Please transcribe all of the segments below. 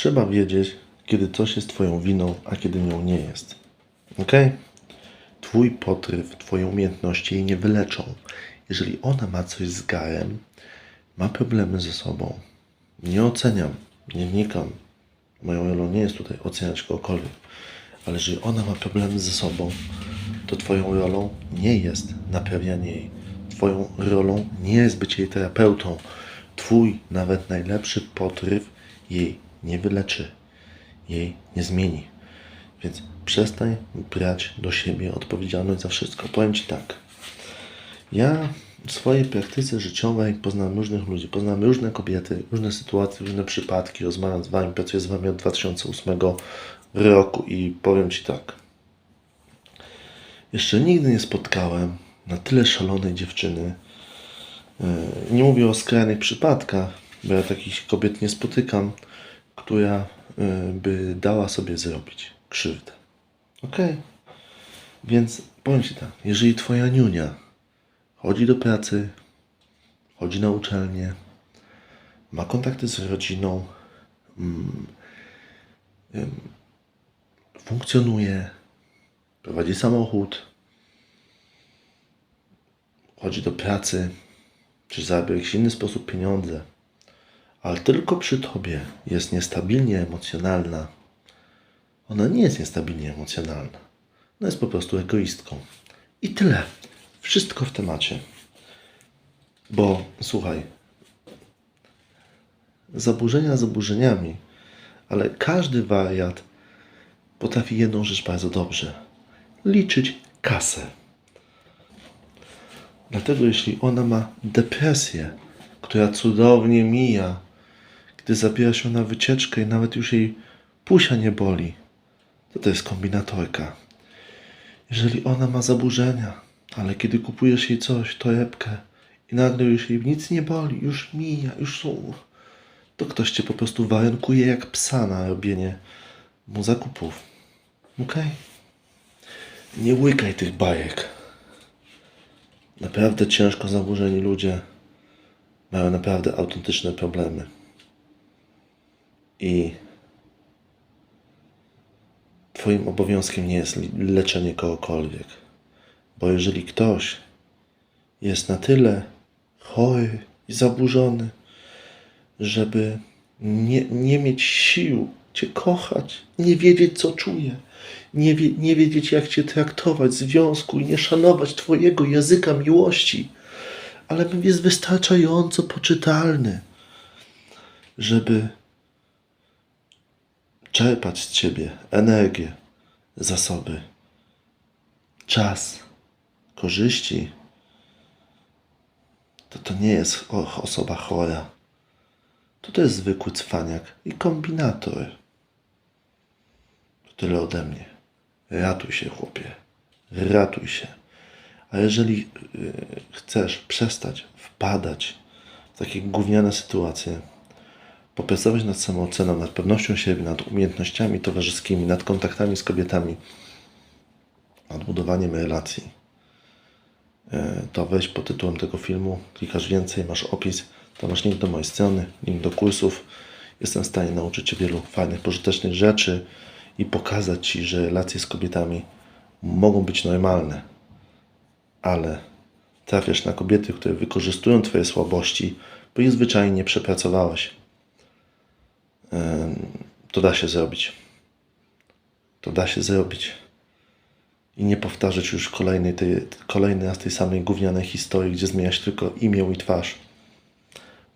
Trzeba wiedzieć, kiedy coś jest Twoją winą, a kiedy nią nie jest. Ok? Twój potryw, Twoje umiejętności jej nie wyleczą. Jeżeli ona ma coś z garem, ma problemy ze sobą, nie oceniam, nie wnikam. Moją rolą nie jest tutaj oceniać kogokolwiek. Ale jeżeli ona ma problemy ze sobą, to Twoją rolą nie jest naprawianie jej. Twoją rolą nie jest bycie jej terapeutą. Twój nawet najlepszy potryw jej nie wyleczy, jej nie zmieni. Więc przestań brać do siebie odpowiedzialność za wszystko. Powiem Ci tak. Ja w swojej praktyce życiowej poznałem różnych ludzi, poznałem różne kobiety, różne sytuacje, różne przypadki. Rozmawiam z Wami, pracuję z Wami od 2008 roku i powiem Ci tak. Jeszcze nigdy nie spotkałem na tyle szalonej dziewczyny. Yy, Nie mówię o skrajnych przypadkach, bo ja takich kobiet nie spotykam, która yy, by dała sobie zrobić krzywdę. Okej? Więc powiem Ci tak, jeżeli Twoja niunia chodzi do pracy, chodzi na uczelnię, ma kontakty z rodziną, mm, funkcjonuje, prowadzi samochód, chodzi do pracy, czy zarabia w jakiś inny sposób pieniądze, ale tylko przy Tobie jest niestabilnie emocjonalna, ona nie jest niestabilnie emocjonalna. Ona jest po prostu egoistką. I tyle. Wszystko w temacie. Bo słuchaj, zaburzenia zaburzeniami, ale każdy wariat potrafi jedną rzecz bardzo dobrze: liczyć kasę. Dlatego, jeśli ona ma depresję, która cudownie mija, gdy zabiera się na wycieczkę i nawet już jej pusia nie boli, to to jest kombinatorka. Jeżeli ona ma zaburzenia, ale kiedy kupujesz jej coś, torebkę i nagle już jej nic nie boli, już mija, już są, to ktoś cię po prostu warunkuje jak psa na robienie mu zakupów. Okej? Nie łykaj tych bajek. Naprawdę ciężko zaburzeni ludzie mają naprawdę autentyczne problemy. I Twoim obowiązkiem nie jest leczenie kogokolwiek. Bo jeżeli ktoś jest na tyle chory i zaburzony, żeby nie, nie mieć sił Cię kochać, nie wiedzieć, co czuje, nie, wie, nie wiedzieć, jak Cię traktować związku i nie szanować Twojego języka miłości, ale jest wystarczająco poczytalny, żeby czerpać z Ciebie energię, zasoby, czas, korzyści, to to nie jest osoba chora. To to jest zwykły cwaniak i kombinator. To tyle ode mnie. Ratuj się, chłopie. Ratuj się. A jeżeli y, chcesz przestać wpadać w takie gówniane sytuacje, popracować nad samooceną, nad pewnością siebie, nad umiejętnościami towarzyskimi, nad kontaktami z kobietami, nad budowaniem relacji, e, to weź pod tytułem tego filmu, klikasz więcej, masz opis, tam masz link do mojej strony, link do kursów. Jestem w stanie nauczyć Cię wielu fajnych, pożytecznych rzeczy i pokazać Ci, że relacje z kobietami mogą być normalne, ale trafiasz na kobiety, które wykorzystują Twoje słabości, bo je zwyczajnie nie przepracowałeś to da się zrobić. To da się zrobić. I nie powtarzać już kolejnej tej, kolejny raz tej samej gównianej historii, gdzie zmieniasz tylko imię i twarz.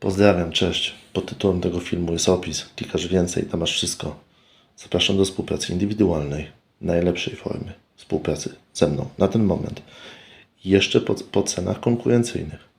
Pozdrawiam, cześć. Pod tytułem tego filmu jest opis. Klikasz więcej, tam masz wszystko. Zapraszam do współpracy indywidualnej, najlepszej formy współpracy ze mną na ten moment. Jeszcze po, po cenach konkurencyjnych.